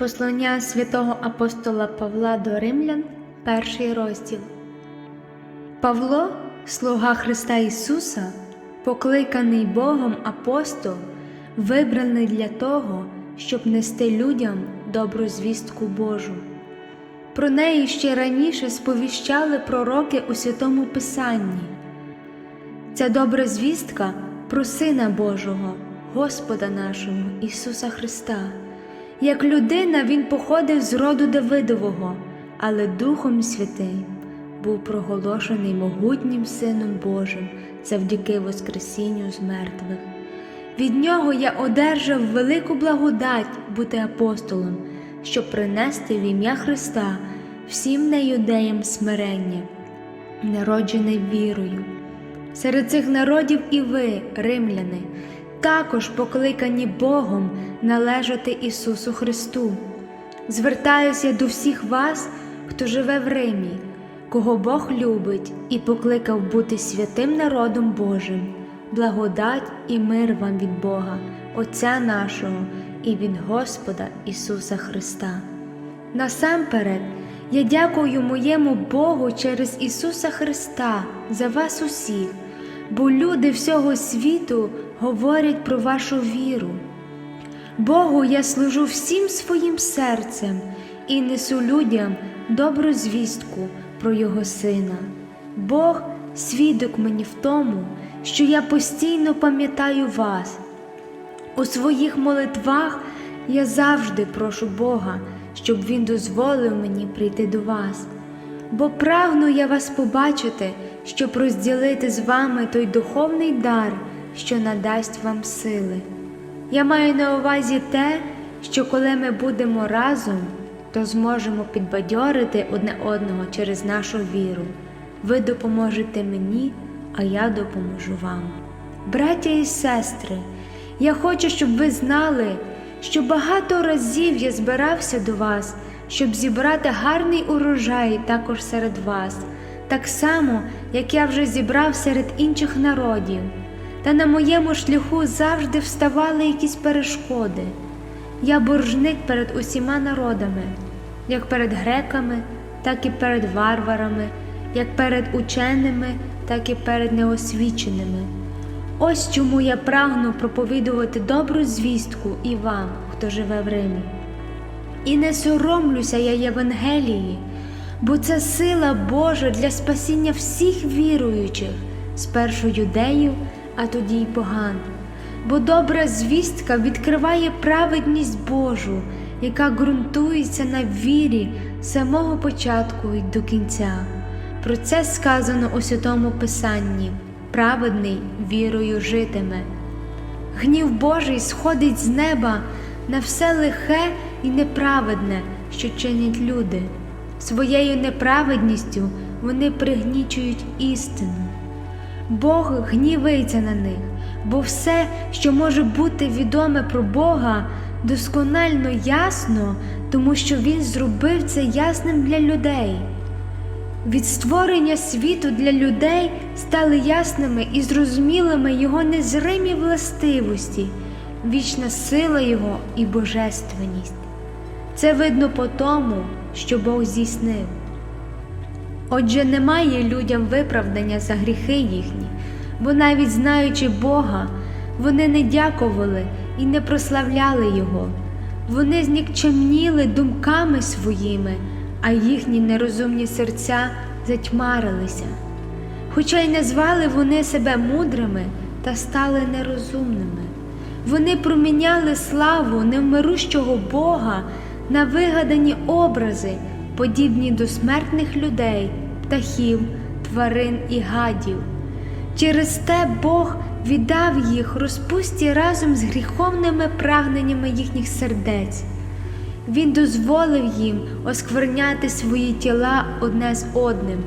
Послання святого апостола Павла до Римлян, перший розділ. Павло, слуга Христа Ісуса, покликаний Богом апостол, вибраний для того, щоб нести людям добру звістку Божу. Про неї ще раніше сповіщали пророки у Святому Писанні. Ця добра звістка про Сина Божого, Господа нашого Ісуса Христа. Як людина Він походив з роду Давидового, але Духом Святим був проголошений могутнім Сином Божим завдяки Воскресінню з мертвих. Від нього я одержав велику благодать бути апостолом, щоб принести в ім'я Христа всім неюдеям смирення, народжене вірою. Серед цих народів і ви, римляни, також покликані Богом належати Ісусу Христу. Звертаюся до всіх вас, хто живе в Римі, кого Бог любить і покликав бути святим народом Божим, благодать і мир вам від Бога, Отця нашого і від Господа Ісуса Христа. Насамперед, я дякую моєму Богу через Ісуса Христа за вас усіх, бо люди всього світу говорять про вашу віру. Богу я служу всім своїм серцем і несу людям добру звістку про Його Сина. Бог свідок мені в тому, що я постійно пам'ятаю вас. У своїх молитвах я завжди прошу Бога, щоб Він дозволив мені прийти до вас, бо прагну я вас побачити, щоб розділити з вами той духовний дар, що надасть вам сили. Я маю на увазі те, що коли ми будемо разом, то зможемо підбадьорити одне одного через нашу віру. Ви допоможете мені, а я допоможу вам. Браття і сестри, я хочу, щоб ви знали, що багато разів я збирався до вас, щоб зібрати гарний урожай також серед вас, так само, як я вже зібрав серед інших народів. Та на моєму шляху завжди вставали якісь перешкоди. Я боржник перед усіма народами, як перед греками, так і перед варварами, як перед ученими, так і перед неосвіченими. Ось чому я прагну проповідувати добру звістку і вам, хто живе в Римі. І не соромлюся я Євангелії, бо це сила Божа для спасіння всіх віруючих, спершу юдеїв, а тоді й поган. Бо добра звістка відкриває праведність Божу, яка ґрунтується на вірі самого початку і до кінця. Про це сказано у Святому Писанні праведний вірою житиме. Гнів Божий сходить з неба на все лихе і неправедне, що чинять люди. Своєю неправедністю вони пригнічують істину. Бог гнівиться на них, бо все, що може бути відоме про Бога, досконально ясно, тому що Він зробив це ясним для людей. Від створення світу для людей стали ясними і зрозумілими Його незримі властивості, вічна сила Його і божественність. Це видно по тому, що Бог здійснив. Отже, немає людям виправдання за гріхи їхні, бо навіть знаючи Бога, вони не дякували і не прославляли Його, вони знікчемніли думками своїми, а їхні нерозумні серця затьмарилися. Хоча й назвали вони себе мудрими та стали нерозумними. Вони проміняли славу невмирущого Бога на вигадані образи, подібні до смертних людей, птахів, тварин і гадів. Через те Бог віддав їх розпусті разом з гріховними прагненнями їхніх сердець. Він дозволив їм оскверняти свої тіла одне з одним.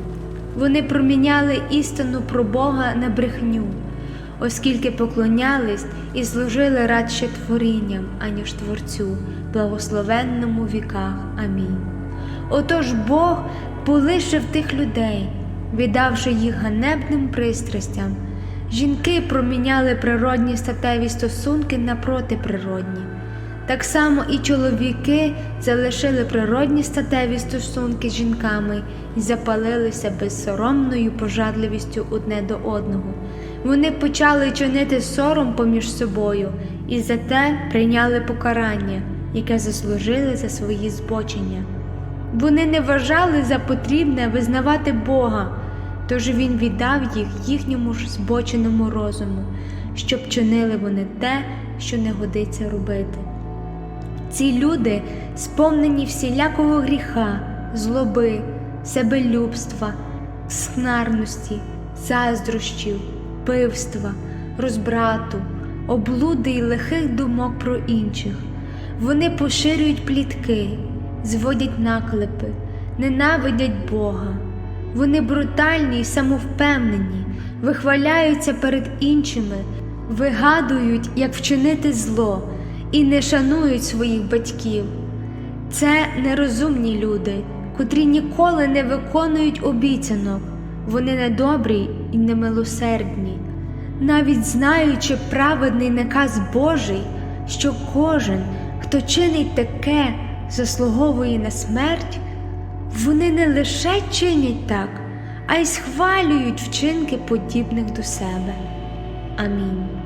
Вони проміняли істину про Бога на брехню, оскільки поклонялись і служили радше творінням, аніж Творцю, благословенному віках. Амінь. Отож Бог полишив тих людей, віддавши їх ганебним пристрастям. Жінки проміняли природні статеві стосунки на протиприродні. Так само і чоловіки залишили природні статеві стосунки з жінками і запалилися безсоромною пожадливістю одне до одного. Вони почали чинити сором поміж собою і за те прийняли покарання, яке заслужили за свої збочення. Вони не вважали за потрібне визнавати Бога, тож Він віддав їх їхньому ж збоченому розуму, щоб чинили вони те, що не годиться робити. Ці люди сповнені всілякого гріха, злоби, себелюбства, снарності, заздрощів, пивства, розбрату, облуди й лихих думок про інших. Вони поширюють плітки, зводять наклепи, ненавидять Бога. Вони брутальні й самовпевнені, вихваляються перед іншими, вигадують, як вчинити зло, і не шанують своїх батьків. Це нерозумні люди, котрі ніколи не виконують обіцянок, вони недобрі і немилосердні, навіть знаючи праведний наказ Божий, що кожен, хто чинить таке, заслуговує на смерть, вони не лише чинять так, а й схвалюють вчинки подібних до себе. Амінь.